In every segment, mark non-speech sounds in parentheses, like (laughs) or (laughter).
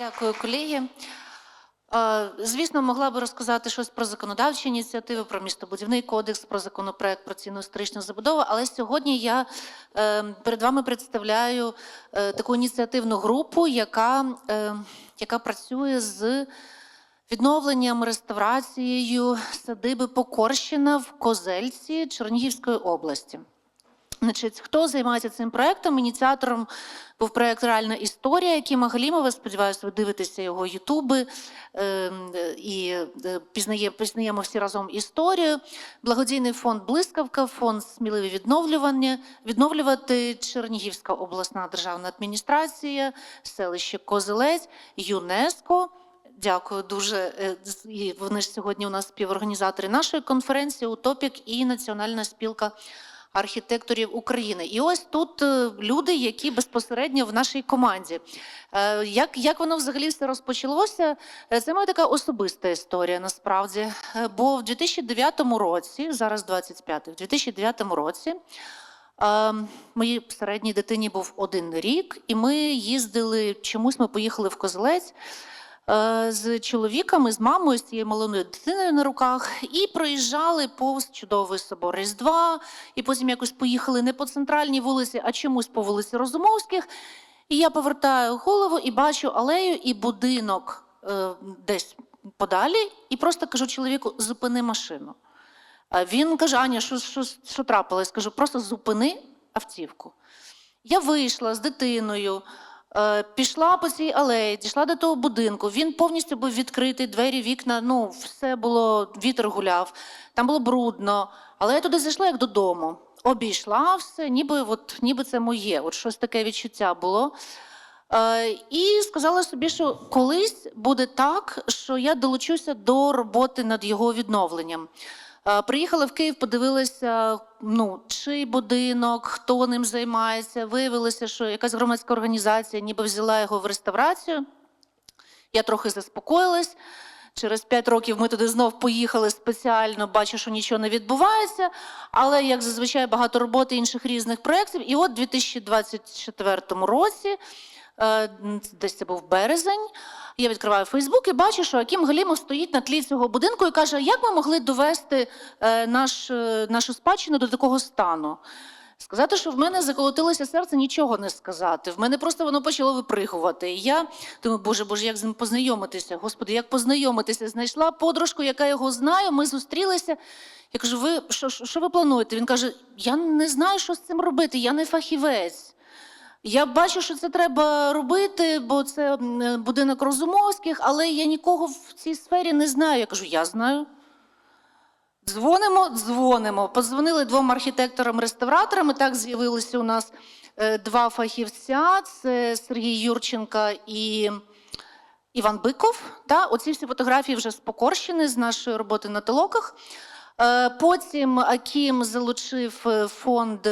Дякую, колеги. Звісно, могла би розказати щось про законодавчі ініціативи, про містобудівний кодекс, про законопроект про цінну історичну забудову. Але сьогодні я е, перед вами представляю е, таку ініціативну групу, яка, е, яка працює з відновленням реставрацією садиби Покорщина в Козельці Чернігівської області. Значить, хто займається цим проектом? Ініціатором був проект Реальна історія, який Магалімова. Сподіваюся, ви дивитеся його ютуби е, е, і е, пізнає, пізнаємо всі разом історію. Благодійний фонд Блискавка, фонд сміливе відновлювання, відновлювати Чернігівська обласна державна адміністрація, селище Козелець, ЮНЕСКО. Дякую дуже. Е, І вони ж сьогодні у нас співорганізатори нашої конференції Утопік і Національна спілка архітекторів України. І ось тут е, люди, які безпосередньо в нашій команді. Е, Як, як воно взагалі все розпочалося? Е, Це моя така особиста історія насправді. Бо в 2009 році, зараз 25 в 2009 році. е, Моїй середній дитині був один рік, і ми їздили чомусь. Ми поїхали в Козелець е, з чоловіками, з мамою, з цією малою дитиною на руках, і проїжджали повз чудовий собор Різдва, і потім якось поїхали не по центральній вулиці, а чомусь по вулиці Розумовських. І я повертаю голову і бачу алею і будинок е, десь подалі, і просто кажу чоловіку: зупини машину. А він каже: Аня, що, що, що трапилось? Кажу, просто зупини автівку. Я вийшла з дитиною, е, пішла по цій алеї, дійшла до того будинку. Він повністю був відкритий, двері, вікна, ну, все було, вітер гуляв, там було брудно. Але я туди зайшла як додому. Обійшла все, ніби, от, ніби це моє. От щось таке відчуття було. Е, і сказала собі, що колись буде так, що я долучуся до роботи над його відновленням. Е, Приїхала в Київ, подивилася, ну, чий будинок, хто ним займається. Виявилося, що якась громадська організація ніби взяла його в реставрацію. Я трохи заспокоїлась. Через п'ять років ми туди знов поїхали спеціально, бачу, що нічого не відбувається. Але як зазвичай багато роботи інших різних проєктів. І от у 2024 році, десь це був березень, я відкриваю Фейсбук і бачу, що Акім Галімов стоїть на тлі цього будинку і каже: як ми могли довести е, наш, е, нашу спадщину до такого стану? Сказати, що в мене заколотилося серце, нічого не сказати. В мене просто воно почало випригувати. І я думаю, боже, боже, як з ним познайомитися? Господи, як познайомитися? Знайшла подружку, яка його знає. Ми зустрілися. Я кажу, ви що що ви плануєте? Він каже: Я не знаю, що з цим робити, я не фахівець. Я бачу, що це треба робити, бо це будинок Розумовських, але я нікого в цій сфері не знаю. Я кажу, я знаю. Дзвонимо, дзвонимо. Подзвонили двом архітекторам-реставраторам. І так з'явилися у нас е, два фахівця: це Сергій Юрченка і Іван Биков. Та? Оці всі фотографії вже з Покорщини, з нашої роботи на толоках. Е, Потім Акім залучив е, фонд.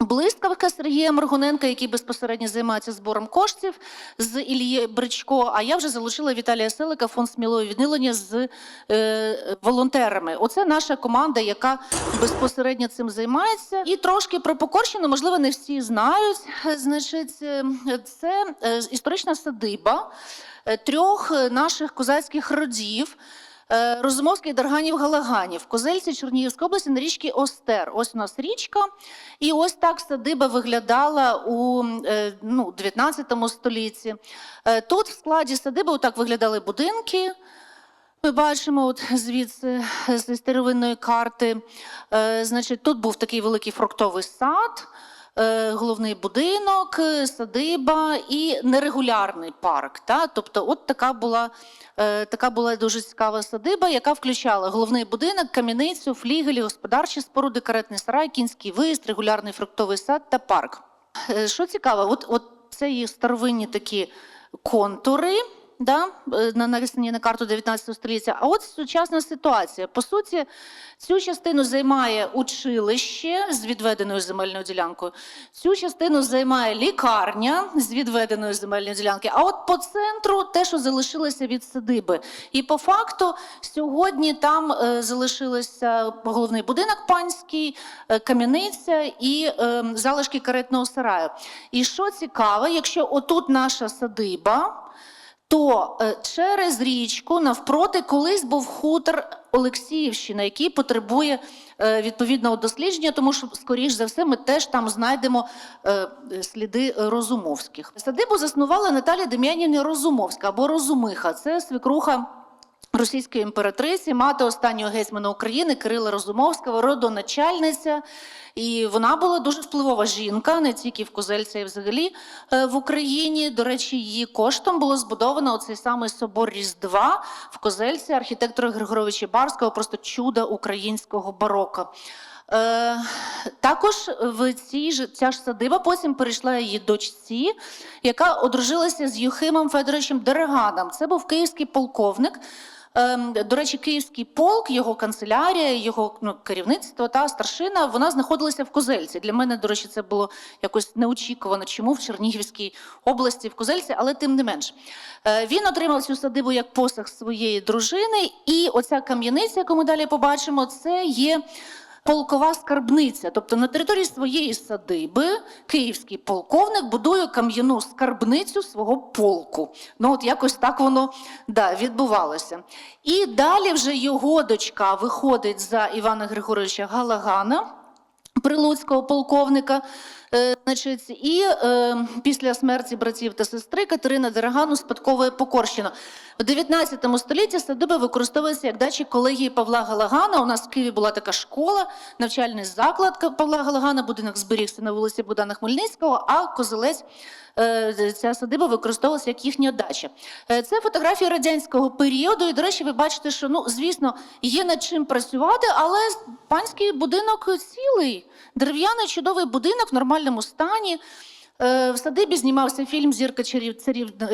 Блискавка Сергія Моргуненка, який безпосередньо займається збором коштів з Ілії Бричко. А я вже залучила Віталія Селика, фонд смілої відновлення з е, волонтерами. Оце наша команда, яка безпосередньо цим займається. І трошки про Покорщину, можливо, не всі знають. Значить, е, це е, історична садиба е, трьох наших козацьких родів. Е, Розумовський Дарганів Галаганів Козельці Чернігівської області на річці Остер. Ось у нас річка. І ось так садиба виглядала у е, ну, 19 столітті. Е, Тут в складі садиби отак виглядали будинки. Ми бачимо от звідси з старовинної карти. Значить, тут був такий великий фруктовий сад, головний будинок, е, садиба і нерегулярний парк. Та? Тобто, от така була, е, така була дуже цікава садиба, яка включала головний будинок, кам'яницю, флігелі, господарчі споруди, каретний сарай, кінський виїзд, регулярний фруктовий сад та парк. Е, Що цікаво, от, от це їх старовинні такі контури. Да, е, на- нанесені на карту 19 століття. А от сучасна ситуація. По суті, цю частину займає училище з відведеною земельною ділянкою. Цю частину займає лікарня з відведеною земельною ділянкою. А от по центру те, що залишилося від садиби. І по факту сьогодні там е, залишилося головний будинок панський, е, кам'яниця і е, залишки каретного сараю. І що цікаво, якщо отут наша садиба. То е, через річку навпроти колись був хутор Олексіївщина, який потребує е, відповідного дослідження, тому що, скоріш за все, ми теж там знайдемо е, сліди Розумовських. Садибу заснувала Наталя Дем'янівна Розумовська або Розумиха. Це свекруха російської імператриці, мати останнього гетьмана України Кирила Розумовського, родоначальниця. І вона була дуже впливова жінка, не тільки в Козельці, а й взагалі е, в Україні. До речі, її коштом було збудовано оцей самий собор Різдва в Козельці архітектора Григоровича Барського, просто чудо українського барока. Е, також в цій ж ця ж садиба потім перейшла її дочці, яка одружилася з Юхимом Федоровичем Дереганом. Це був київський полковник. Ем, До речі, київський полк, його канцелярія, його ну, керівництво та старшина, вона знаходилася в Козельці. Для мене, до речі, це було якось неочікувано, чому в Чернігівській області в Козельці, але тим не менш. Е, Він отримав цю садибу як посаг своєї дружини, і оця кам'яниця, яку ми далі побачимо, це є полкова скарбниця. Тобто на території своєї садиби київський полковник будує кам'яну скарбницю свого полку. Ну от якось так воно да, відбувалося. І далі вже його дочка виходить за Івана Григоровича Галагана. Прилуцького полковника, значить, і е, після смерті братів та сестри Катерина Дерагану спадковує Покорщину. В 19 столітті садиба використовується як дачі колегії Павла Галагана. У нас в Києві була така школа, навчальний заклад Павла Галагана, будинок зберігся на вулиці Богдана Хмельницького, а Козелець е, ця садиба використовувалася як їхня дача. Е, Це фотографії радянського періоду. І, до речі, ви бачите, що ну, звісно, є над чим працювати, але панський будинок цілий, дерев'яний чудовий будинок в нормальному стані. Е, В садибі знімався фільм Зірка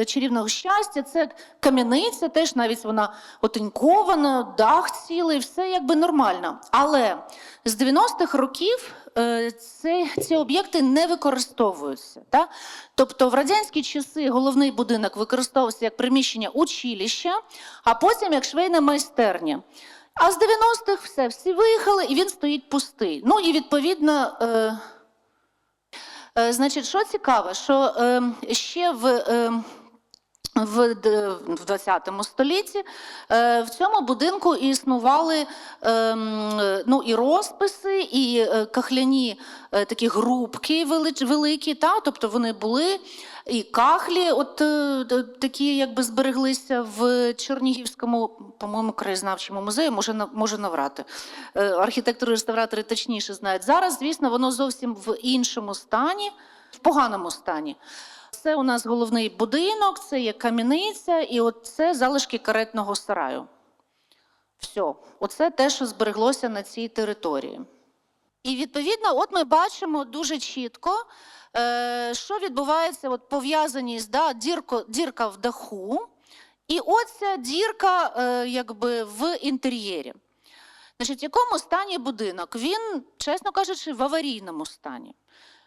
чарівного щастя. Це кам'яниця, теж навіть вона отинькована, дах цілий, все якби нормально. Але з 90-х років е, це, ці об'єкти не використовуються. Так? Тобто в радянські часи головний будинок використовувався як приміщення училища, а потім як швейна майстерня. А з 90-х все, всі виїхали, і він стоїть пустий. Ну і відповідно. Е, Значить, що цікаво, що е, ще в, е, в, 20 столітті е, в цьому будинку існували е, м, е, ну, і розписи, і е, кахляні такі грубки великі, та? тобто вони були. І кахлі, от е, такі, якби збереглися в Чернігівському, по-моєму, краєзнавчому музеї, може, може наврати. Е, Архітектори-реставратори точніше знають. Зараз, звісно, воно зовсім в іншому стані, в поганому стані. Це у нас головний будинок, це є кам'яниця, і от це залишки каретного сараю. Все, оце те, що збереглося на цій території. І відповідно, от ми бачимо дуже чітко, е, що відбувається, от пов'язаність да, дірко, дірка в даху, і оця дірка е, якби в інтер'єрі. Значить, в якому стані будинок? Він, чесно кажучи, в аварійному стані.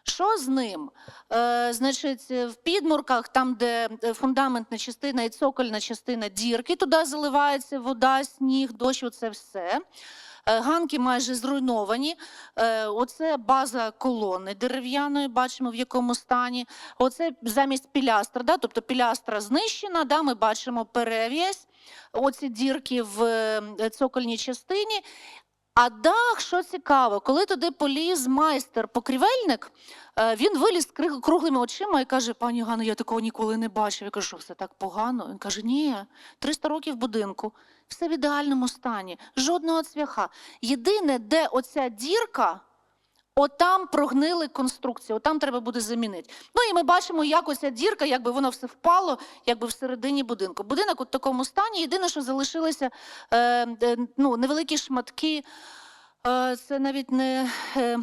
Що з ним? Е, значить, в підмурках, там, де фундаментна частина і цокольна частина дірки, туди заливається вода, сніг, дощ, оце все. Е, Ганки майже зруйновані. Е, Оце база колони дерев'яної, бачимо в якому стані. Оце замість пілястра, да? тобто пілястра знищена, да? ми бачимо перев'язь, оці дірки в е, цокольній частині. А дах, що цікаво, коли туди поліз майстер-покрівельник, е, він виліз круглими очима і каже: пані Ганно, я такого ніколи не бачив. Я кажу, що все так погано. Він каже: ні, 300 років будинку, все в ідеальному стані, жодного цвяха. Єдине, де оця дірка, отам прогнили конструкцію, отам треба буде замінити. Ну і ми бачимо, як оця дірка, якби воно все впало, якби всередині будинку. Будинок у такому стані. Єдине, що залишилися е, е, ну, невеликі шматки. Е, це навіть не. Е,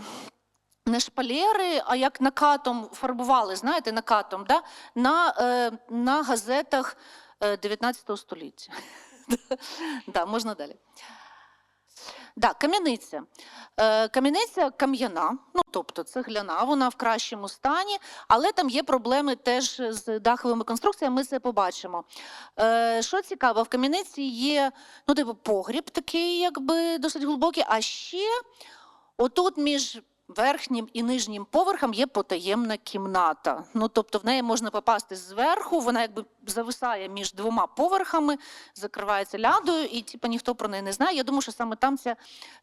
не шпалери, а як накатом фарбували, знаєте, накатом, да? на, е, на газетах е, 19 століття. (laughs) да, можна далі. Да, кам'яниця. Е, кам'яниця кам'яна, ну тобто цегляна, вона в кращому стані, але там є проблеми теж з даховими конструкціями, ми це побачимо. Е, що цікаво, в кам'яниці є ну, типу, погріб такий, якби досить глибокий, а ще отут між верхнім і нижнім поверхам є потаємна кімната. Ну, тобто в неї можна попасти зверху, вона якби зависає між двома поверхами, закривається лядою, і типу, ніхто про неї не знає. Я думаю, що саме там ця,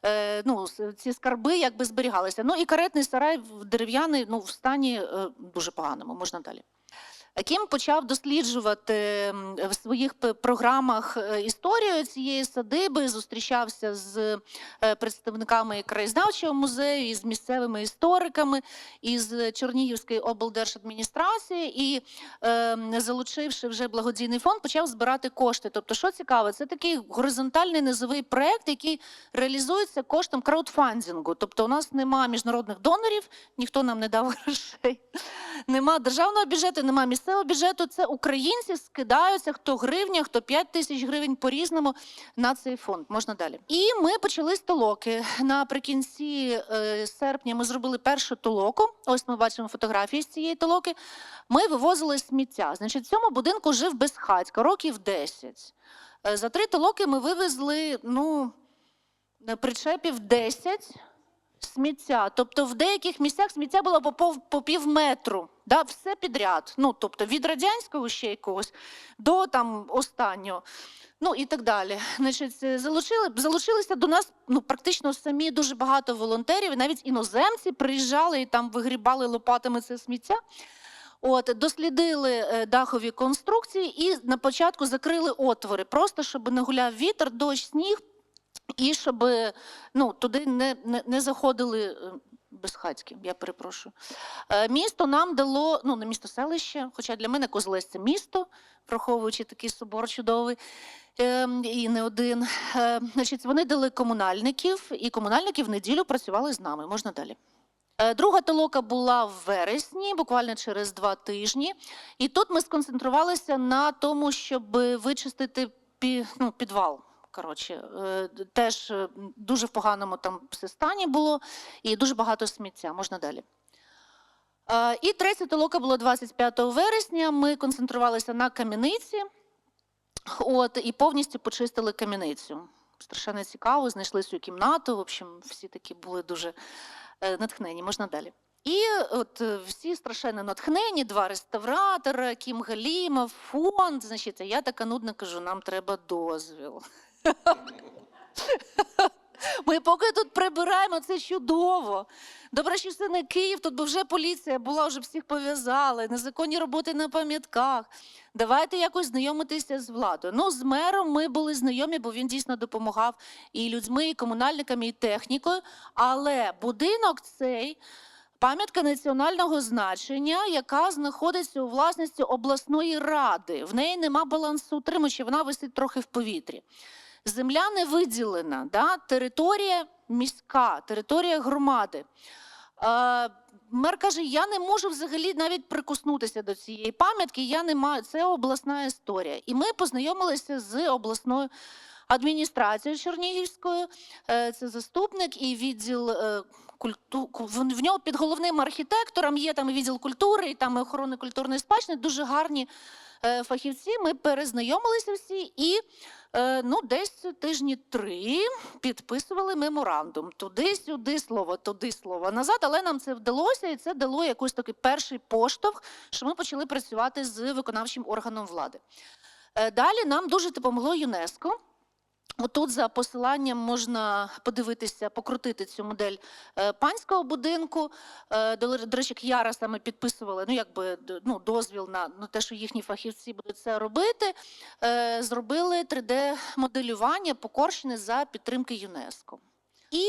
е, ну, ці скарби якби зберігалися. Ну і каретний сарай дерев'яний ну, в стані е, дуже поганому, можна далі. Кім почав досліджувати в своїх програмах е, історію цієї садиби, зустрічався з е, представниками краєзнавчого музею, і з місцевими істориками, і з Чернігівської облдержадміністрації, і е, залучивши вже благодійний фонд, почав збирати кошти. Тобто, що цікаво, це такий горизонтальний низовий проект, який реалізується коштом краудфандингу. Тобто, у нас нема міжнародних донорів, ніхто нам не дав (laughs) грошей. Нема державного бюджету, нема місцевого бюджету. Це українці скидаються хто гривня, хто 5 тисяч гривень по-різному на цей фонд. Можна далі. І ми почали з толоки. Наприкінці е, серпня ми зробили першу толоку. Ось ми бачимо фотографії з цієї толоки. Ми вивозили сміття. Значить, в цьому будинку жив безхатько, років 10. Е, За три толоки ми вивезли ну, причепів 10 сміття. Тобто в деяких місцях сміття було по, пов- по пів метру. Да, все підряд. Ну, тобто від радянського ще якогось до там останнього. Ну і так далі. Значить, е, залучили, залучилися до нас ну, практично самі дуже багато волонтерів, навіть іноземці приїжджали і там вигрібали лопатами це сміття. От, дослідили е, дахові конструкції і на початку закрили отвори, просто щоб не гуляв вітер, дощ, сніг, і щоб ну, туди не, не, не заходили е, безхатьки, я перепрошую. Е, Місто нам дало, ну не місто селище, хоча для мене Козлець це місто, враховуючи такий собор чудовий. е, І не один. Е, Значить, вони дали комунальників, і комунальники в неділю працювали з нами. Можна далі. Е, Друга толока була в вересні, буквально через два тижні. І тут ми сконцентрувалися на тому, щоб вичистити ну, підвал. Коротше, е, теж е, дуже в поганому там все стані було, і дуже багато сміття. Можна далі. Е, І третя толока була 25 вересня. Ми концентрувалися на кам'яниці, от, і повністю почистили кам'яницю. Страшенно цікаво, знайшли цю кімнату. В общем, всі такі були дуже натхнені. Можна далі. І от всі страшенно натхнені, два реставратора, Кім Галімов, фонд. Значить, я така нудна кажу, нам треба дозвіл. Ми поки тут прибираємо, це чудово. Добре, що це не Київ, тут би вже поліція була, вже всіх пов'язали, незаконні роботи на пам'ятках. Давайте якось знайомитися з владою. Ну, з мером ми були знайомі, бо він дійсно допомагав і людьми, і комунальниками, і технікою. Але будинок цей. Пам'ятка національного значення, яка знаходиться у власності обласної ради. В неї нема балансу утримувача, вона висить трохи в повітрі. Земля не виділена, да? територія міська, територія громади. Е, мер каже: я не можу взагалі навіть прикоснутися до цієї пам'ятки, я не маю, це обласна історія. І ми познайомилися з обласною адміністрацією Чернігівською. Е, Це заступник і відділ е, культу... в нього під головним архітектором є там відділ культури, і там і охорони культурної спадщини. Дуже гарні е, фахівці. Ми перезнайомилися всі і ну, десь тижні три підписували меморандум. Туди-сюди слово, туди слово назад. Але нам це вдалося, і це дало якийсь такий перший поштовх, що ми почали працювати з виконавчим органом влади. Далі нам дуже допомогло ЮНЕСКО. Отут за посиланням можна подивитися, покрутити цю модель е, панського будинку. Е, До, речі, К'яра саме підписували ну, якби, ну, дозвіл на, на те, що їхні фахівці будуть це робити. Е, Зробили 3D-моделювання Покорщини за підтримки ЮНЕСКО. І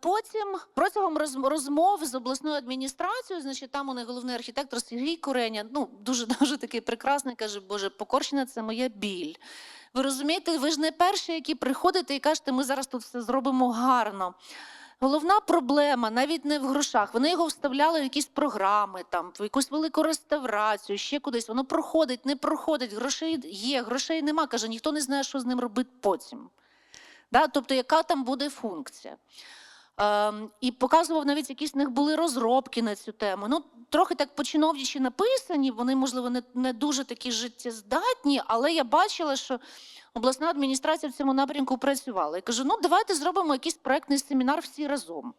потім протягом розмов з обласною адміністрацією, значить, там у них головний архітектор Сергій Куреня, ну дуже (laughs) дуже такий прекрасний, каже, Боже, Покорщина це моя біль. Ви розумієте, ви ж не перші, які приходите і кажете, ми зараз тут все зробимо гарно. Головна проблема навіть не в грошах. Вони його вставляли в якісь програми, там, в якусь велику реставрацію, ще кудись. Воно проходить, не проходить, грошей є, грошей нема. Каже, ніхто не знає, що з ним робити потім. Да? Тобто, яка там буде функція. Ем, і показував навіть якісь в них були розробки на цю тему. Ну, трохи так починовничі написані, вони, можливо, не, не дуже такі життєздатні, але я бачила, що обласна адміністрація в цьому напрямку працювала. Я кажу: ну давайте зробимо якийсь проектний семінар всі разом.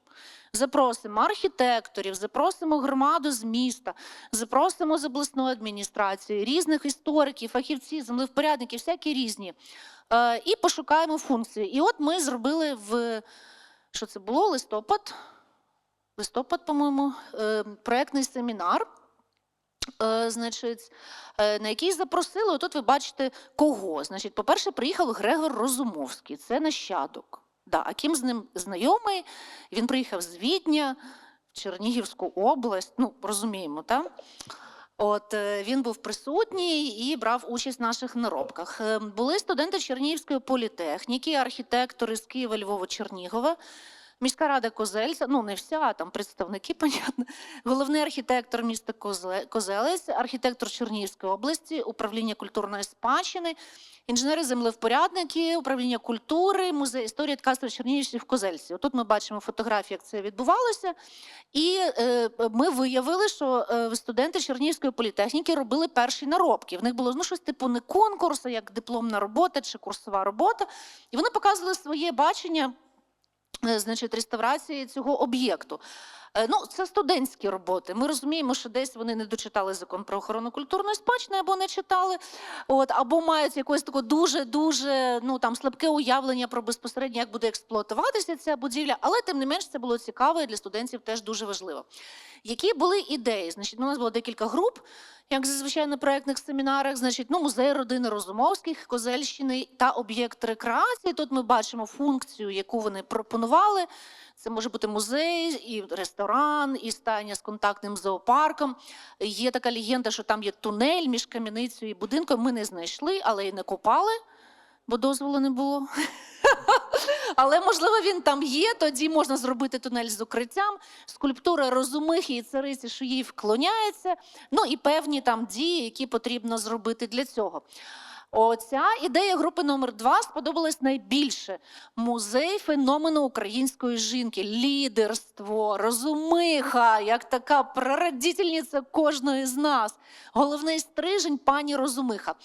Запросимо архітекторів, запросимо громаду з міста, запросимо з обласної адміністрації, різних істориків, фахівців, землевпорядників, всякі різні. Е, і пошукаємо функції. І от ми зробили в що це було? Листопад. Листопад, по-моєму, е, проектний семінар. Е, Значить, е, на який запросили, отут ви бачите кого. Значить, по-перше, приїхав Грегор Розумовський, це нащадок. Да, Аким з ним знайомий. Він приїхав з Відня в Чернігівську область. Ну, розуміємо, так? От е, він був присутній і брав участь в наших наробках. Е, Були студенти Чернігівської політехніки, архітектори з Києва, Львова, Чернігова. Міська рада Козельця, ну не вся, там представники, (laughs) понятно. Головний архітектор міста Козелець, архітектор Чернігівської області, управління культурної спадщини, інженери-землевпорядники, управління культури, музей історії ткацтва Чернігівщини в Козельці. Отут ми бачимо фотографії, як це відбувалося. І е, ми виявили, що е, студенти Чернігівської політехніки робили перші наробки. В них було ну, щось типу не конкурс, а як дипломна робота чи курсова робота. І вони показували своє бачення значить, реставрації цього об'єкту. Е, Ну, це студентські роботи. Ми розуміємо, що десь вони не дочитали закон про охорону культурної спадщини або не читали, от, або мають якесь таке дуже дуже ну там слабке уявлення про безпосередньо, як буде експлуатуватися ця будівля. Але тим не менш це було цікаво і для студентів теж дуже важливо. Які були ідеї? Значить, у нас було декілька груп, як зазвичай на проєктних семінарах. Значить, ну, музей родини Розумовських, Козельщини та об'єкт рекреації. Тут ми бачимо функцію, яку вони пропонували. Це може бути музей, і ресторан, і стайня з контактним зоопарком. Є така легенда, що там є тунель між кам'яницею і будинком. Ми не знайшли, але і не копали, бо дозволу не було. (laughs) Але можливо він там є. Тоді можна зробити тунель з укриттям. Скульптура розумихи і цариці, що їй вклоняється. Ну і певні там дії, які потрібно зробити для цього. Оця ідея групи номер два сподобалась найбільше. Музей феномену української жінки, лідерство, розумиха, як така прародительниця кожної з нас. Головний стрижень пані Розумиха.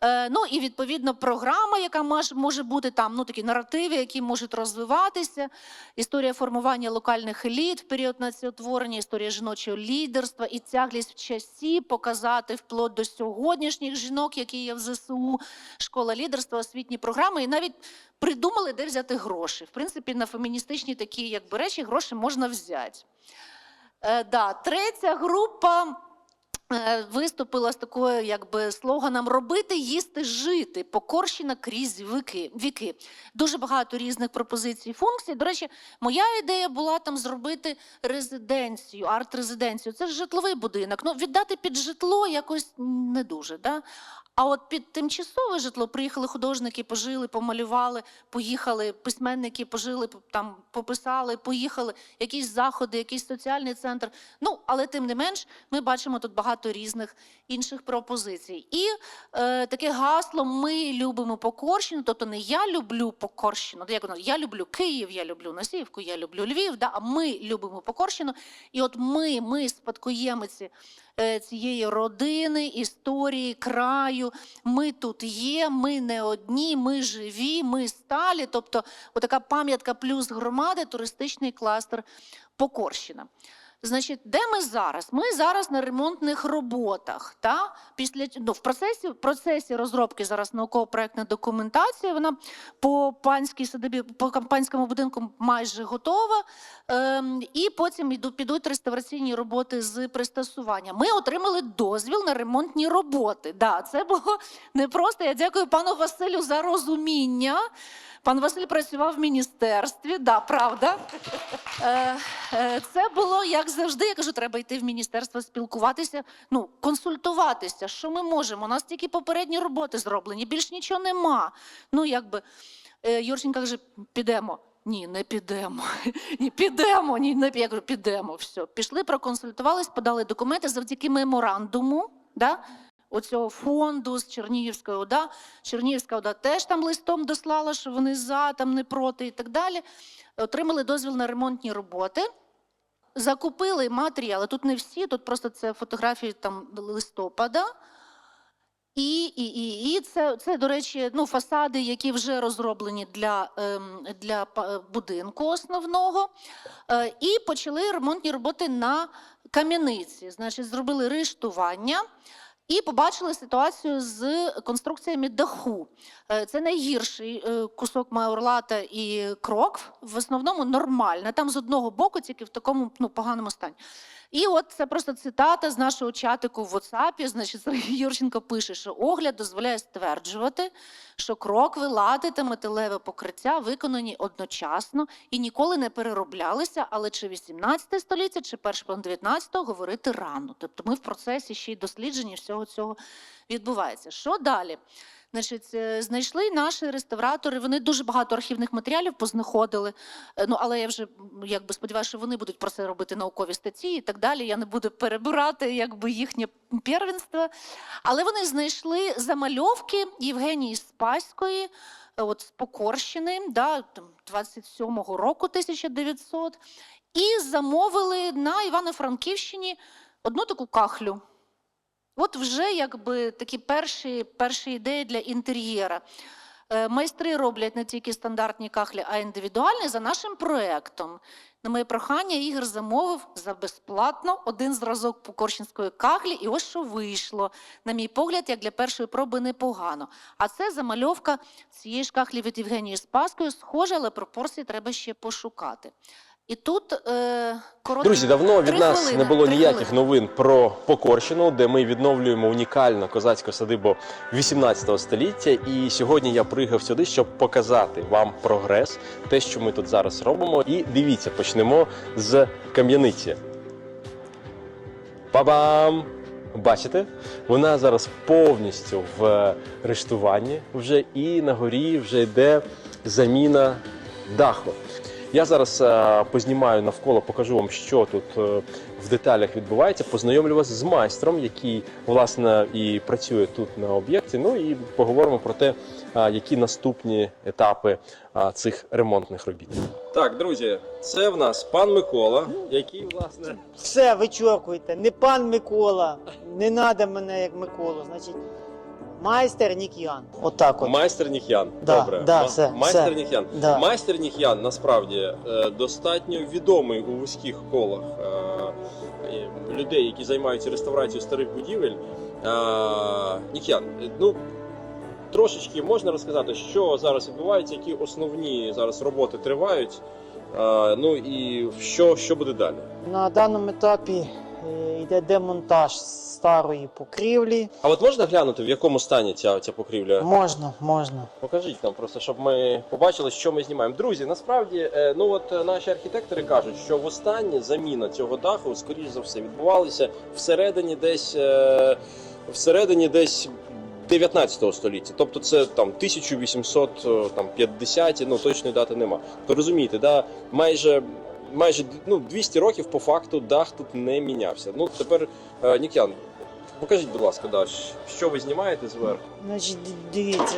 Е, ну і відповідно програма, яка може бути там, ну такі наративи, які можуть розвиватися. Історія формування локальних еліт в період націотворення, історія жіночого лідерства і тяглість в часі показати вплоть до сьогоднішніх жінок, які є в ЗСУ, школа лідерства, освітні програми, і навіть придумали, де взяти гроші. В принципі, на феміністичні такі якби речі гроші можна взяти. Е, да. Третя група е, виступила з такою якби слоганом робити, їсти, жити. Покорщина крізь віки. віки. Дуже багато різних пропозицій функцій. До речі, моя ідея була там зробити резиденцію, арт-резиденцію. Це ж житловий будинок. Ну, віддати під житло якось не дуже. Да? А от під тимчасове житло приїхали художники, пожили, помалювали, поїхали, письменники пожили, там пописали, поїхали, якісь заходи, якийсь соціальний центр. Ну, але тим не менш, ми бачимо тут багато різних інших пропозицій. І е, таке гасло Ми любимо Покорщину, тобто не я люблю Покорщину, як воно, я люблю Київ, я люблю Носіївку, я люблю Львів, да, а ми любимо Покорщину. І от ми, ми спадкоємиці цієї родини, історії, краю. Ми тут є, ми не одні, ми живі, ми сталі. Тобто, отака пам'ятка плюс громади, туристичний кластер Покорщина. Значить, де ми зараз? Ми зараз на ремонтних роботах. Та? Після, ну, в, процесі, в процесі розробки зараз науково-проектна документація. Вона по панській садибі, по панському будинку майже готова. Ем, і потім йду, підуть реставраційні роботи з пристосування. Ми отримали дозвіл на ремонтні роботи. Да, це було непросто. Я дякую пану Василю за розуміння. Пан Василь працював в міністерстві, да, правда. Е, е, Це було як завжди. Я кажу, треба йти в міністерство, спілкуватися, ну, консультуватися. Що ми можемо? У нас тільки попередні роботи зроблені, більш нічого нема. Ну, якби е, Юрченко каже, підемо. Ні, не підемо. (laughs) Ні, підемо. Ні, не я кажу, підемо. Все. Пішли, проконсультувались, подали документи завдяки меморандуму. Да? Оцього фонду з Чернігівської ОДА. Чернігівська ОДА теж там листом дослала, що вони за, там не проти і так далі. Отримали дозвіл на ремонтні роботи. Закупили матеріали. Тут не всі, тут просто це фотографії там листопада. І, і, і, і це, це, до речі, ну, фасади, які вже розроблені для, ем, для будинку основного. Е, і почали ремонтні роботи на кам'яниці. Значить, зробили рештування і побачили ситуацію з конструкціями даху. Е, Це найгірший е, кусок Майорлата і крок. В основному нормальна. Там з одного боку, тільки в такому ну, поганому стані. І от це просто цитата з нашого чатику в WhatsApp. Значить, Сергій Юрченко пише, що огляд дозволяє стверджувати, що крокви, лати та металеве покриття виконані одночасно і ніколи не перероблялися, але чи 18 століття, чи перше половина 19 говорити рано. Тобто ми в процесі ще й дослідження всього цього відбувається. Що далі? Значить, е, знайшли наші реставратори. Вони дуже багато архівних матеріалів познаходили. Е, Ну, але я вже якби сподіваюся, що вони будуть про це робити наукові статті і так далі. Я не буду перебирати якби їхнє первенство. Але вони знайшли замальовки Євгенії Спаської, е, от з Покорщини, да, 27-го року 1900, і замовили на Івано-Франківщині одну таку кахлю. От вже якби такі перші, перші ідеї для інтер'єра. Е, Майстри роблять не тільки стандартні кахлі, а індивідуальні за нашим проектом. На моє прохання Ігор замовив за безплатно один зразок Покорщинської кахлі, і ось що вийшло. На мій погляд, як для першої проби непогано. А це замальовка цієї ж кахлі від Євгенії Спаскою, схоже, але пропорції треба ще пошукати. І тут е, коротко. Друзі, давно від нас хвилини, не було ніяких хвилини. новин про Покорщину, де ми відновлюємо унікальну козацьку садибу 18 століття. І сьогодні я приїхав сюди, щоб показати вам прогрес, те, що ми тут зараз робимо. І дивіться, почнемо з кам'яниці. Па-бам! Бачите, вона зараз повністю в рештуванні вже і на горі вже йде заміна даху. Я зараз е, познімаю навколо, покажу вам, що тут е, в деталях відбувається. Познайомлю вас з майстром, який власне і працює тут на об'єкті. Ну і поговоримо про те, е, які наступні етапи е, цих ремонтних робіт. Так, друзі, це в нас пан Микола, який власне Все, вичоркуйте. Не пан Микола, не треба мене як Миколу. Значить, майстер Нікіян. Отак от. майстер Ніх'ян. Да, Добре, да, Ма- все, майстер все. Ніх'ян. Да. Майстер Ніх'ян насправді е, достатньо відомий у вузьких колах е, е, людей, які займаються реставрацією старих будівель. Е, Ніх'ян, е, ну трошечки можна розказати, що зараз відбувається, які основні зараз роботи тривають. Е, ну і що, що буде далі? На даному етапі йде демонтаж старої покрівлі. А от можна глянути, в якому стані ця, ця покрівля? Можна, можна. Покажіть нам просто, щоб ми побачили, що ми знімаємо. Друзі, насправді, е, ну от е, наші архітектори кажуть, що востаннє заміна цього даху, скоріш за все, відбувалася всередині десь е, всередині десь 19 століття. Тобто це там 1850, ну точної дати нема. То розумієте, да, майже. Майже ну, 200 років по факту дах тут не мінявся. Ну тепер е, Нікян, покажіть, будь ласка, да, що ви знімаєте зверху? Значить, дивіться.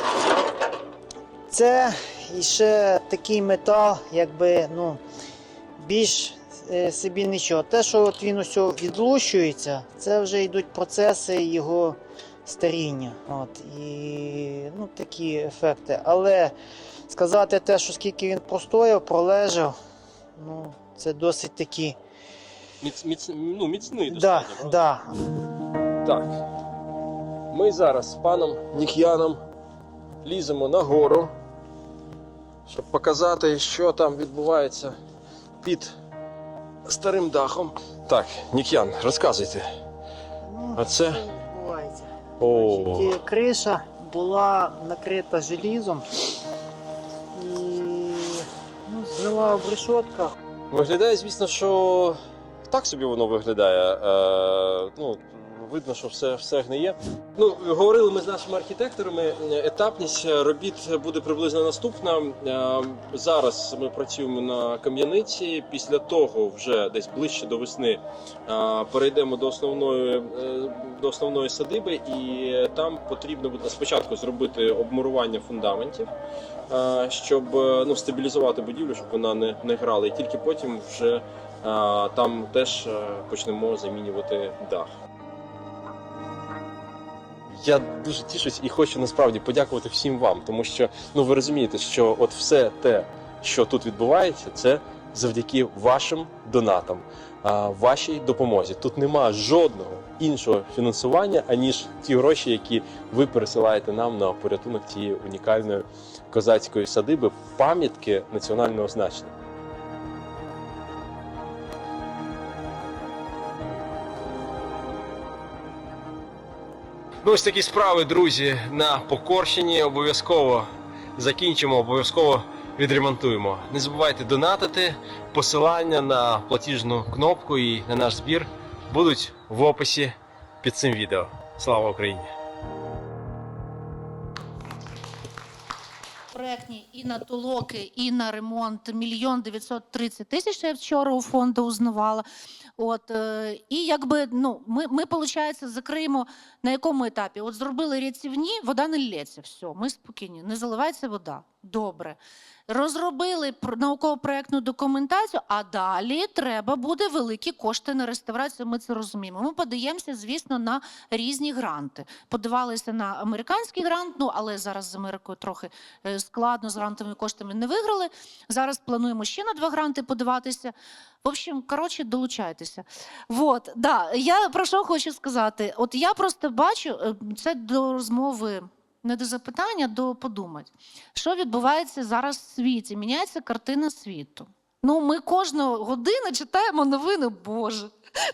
Це іще такий метал, якби, ну, більш е, собі нічого. Те, що от він ось відлущується, це вже йдуть процеси його старіння. От, і ну, такі ефекти. Але сказати те, що скільки він простояв, пролежав, ну, це досить такі. Міц, міц, ну, міцний Да, достатньо. правда? да. Так. Ми зараз з паном Нік'яном ліземо на гору, щоб показати, що там відбувається під старим дахом. Так, Нік'ян, розказуйте. Ну, А це? відбувається? О, Значить, е, криша була накрита желізом і ну, згнила в решотках. Виглядає, звісно, що так собі воно виглядає. Е, ну, видно, що все, все гниє. Ну, говорили ми з нашими архітекторами. Етапність робіт буде приблизно наступна. Е, Зараз ми працюємо на кам'яниці. Після того, вже десь ближче до весни, е, перейдемо до основної, е, до основної садиби, і там потрібно буде спочатку зробити обмурування фундаментів, е, щоб е, ну, стабілізувати будівлю, щоб вона не, не грала. І тільки потім вже е, там теж е, почнемо замінювати дах. Я дуже тішусь і хочу насправді подякувати всім вам, тому що ну ви розумієте, що от все те, що тут відбувається, це завдяки вашим донатам, вашій допомозі. Тут нема жодного іншого фінансування, аніж ті гроші, які ви пересилаєте нам на порятунок цієї унікальної козацької садиби, пам'ятки національного значення. Ну, ось такі справи, друзі, на Покорщині. Обов'язково закінчимо, обов'язково відремонтуємо. Не забувайте донатити. Посилання на платіжну кнопку і на наш збір будуть в описі під цим відео. Слава Україні! проектні і на толоки, і на ремонт мільйон дев'ятсот тридцять тисяч. Я вчора у фонду узнавала. От е, і якби ну ми, ми закриємо на якому етапі? От зробили рятівні, вода не лється. Все, ми спокійні, не заливається вода. Добре. Розробили пр- науково-проектну документацію, а далі треба буде великі кошти на реставрацію. Ми це розуміємо. Ми подаємося, звісно, на різні гранти. Подавалися на американський грант, ну але зараз з Америкою трохи е, складно з грантовими коштами не виграли. Зараз плануємо ще на два гранти подаватися. В общем, коротше, долучайтеся. Вот, да. Я про що хочу сказати? От я просто бачу е, це до розмови. Не до запитання, до подумати, що відбувається зараз в світі. Міняється картина світу. Ну, ми кожну годину читаємо новини, Боже.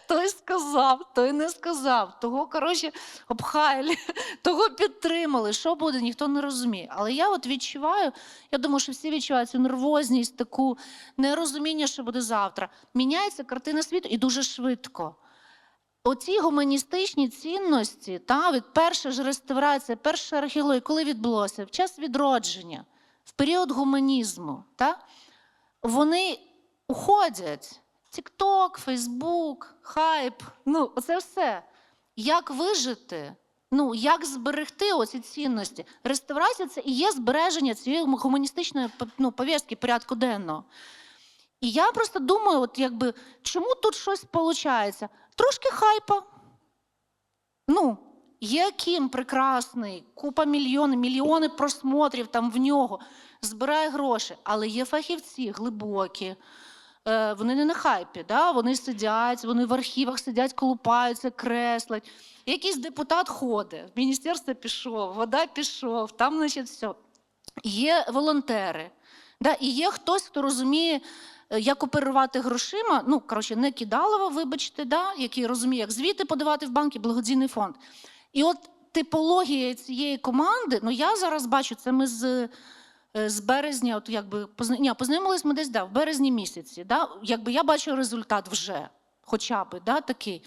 Той сказав, той не сказав, того, коротше, обхаяли, (laughs) того підтримали. Що буде, ніхто не розуміє. Але я от відчуваю, я думаю, що всі відчувають цю нервозність, таку нерозуміння, що буде завтра. Міняється картина світу і дуже швидко. Оці гуманістичні цінності, та, від перша ж реставрація, перша археологія, коли відбулося? В час відродження, в період гуманізму, та, вони уходять. Тік-ток, Фейсбук, хайп. Ну, оце все. Як вижити? Ну, як зберегти оці цінності? Реставрація це і є збереження цієї гуманістичної ну, повістки порядку денного. І я просто думаю, от якби, чому тут щось виходить? Трошки хайпа. Ну, є Кім прекрасний, купа мільйонів, мільйони просмотрів там в нього, збирає гроші, але є фахівці глибокі. Е, вони не на хайпі, да? вони сидять, вони в архівах сидять, колупаються, креслять. Якийсь депутат ходить, в міністерство пішов, вода пішов, там, значить, все. Є волонтери, да? і є хтось, хто розуміє, е, як оперувати грошима. Ну, коротше, не кидалово, вибачте, да? який розуміє, як звіти подавати в банки, благодійний фонд. І от типологія цієї команди, ну я зараз бачу, це ми з. е, З березня, от якби. Ні, познайомились ми десь да, в березні місяці. Да? Якби я бачу результат вже, хоча б да, такий.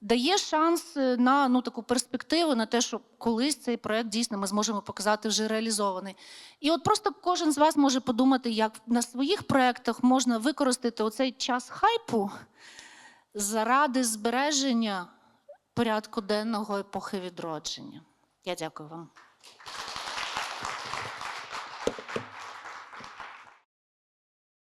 Дає шанс е, на ну, таку перспективу, на те, що колись цей проект дійсно ми зможемо показати вже реалізований. І от просто кожен з вас може подумати, як на своїх проектах можна використати оцей час хайпу заради збереження порядку денного епохи відродження. Я дякую вам.